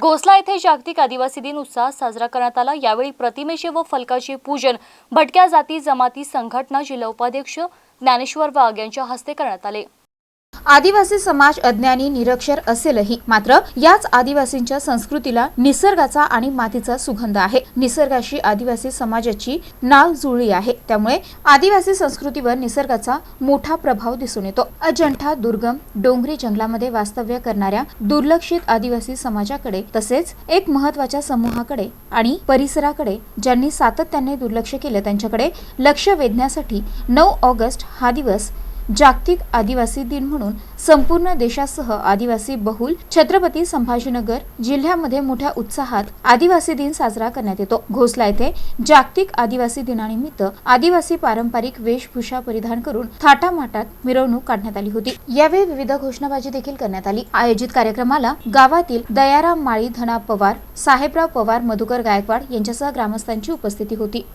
घोसला येथे जागतिक आदिवासी दिन उत्साहात साजरा करण्यात आला. यावेळी प्रतिमेचे व फलकाचे पूजन भटक्या जाती जमाती संघटना जिल्हा उपाध्यक्ष ज्ञानेश्वर वाघ यांच्या हस्ते करण्यात आले. आदिवासी समाज अज्ञानी निरक्षर असेलही. मात्र याच आदिवासींच्या संस्कृतीला निसर्गाचा आणि मातीचा सुगंध आहे. निसर्गाशी आदिवासी समाजाची नाव जुळली आहे. त्यामुळे आदिवासी संस्कृतीवर निसर्गाचा मोठा प्रभाव दिसून येतो. अजंठा दुर्गम डोंगरी जंगलामध्ये वास्तव्य करणाऱ्या दुर्लक्षित आदिवासी समाजाकडे तसेच एक महत्त्वाच्या समूहाकडे आणि परिसराकडे ज्यांनी सातत्याने दुर्लक्ष केलं त्यांच्याकडे लक्ष वेधण्यासाठी नऊ ऑगस्ट हा दिवस जागतिक आदिवासी दिन म्हणून संपूर्ण देशासह आदिवासी बहुल छत्रपती संभाजीनगर जिल्ह्यामध्ये मोठ्या उत्साहात आदिवासी दिन साजरा करण्यात येतो. घोसला येथे जागतिक आदिवासी दिनानिमित्त आदिवासी पारंपरिक वेशभूषा परिधान करून थाटामाटात मिरवणूक काढण्यात आली होती. यावेळी विविध घोषणाबाजी देखील करण्यात आली. आयोजित कार्यक्रमाला गावातील दयाराम माळी धना पवार साहेबराव पवार मधुकर गायकवाड यांच्यासह ग्रामस्थांची उपस्थिती होती.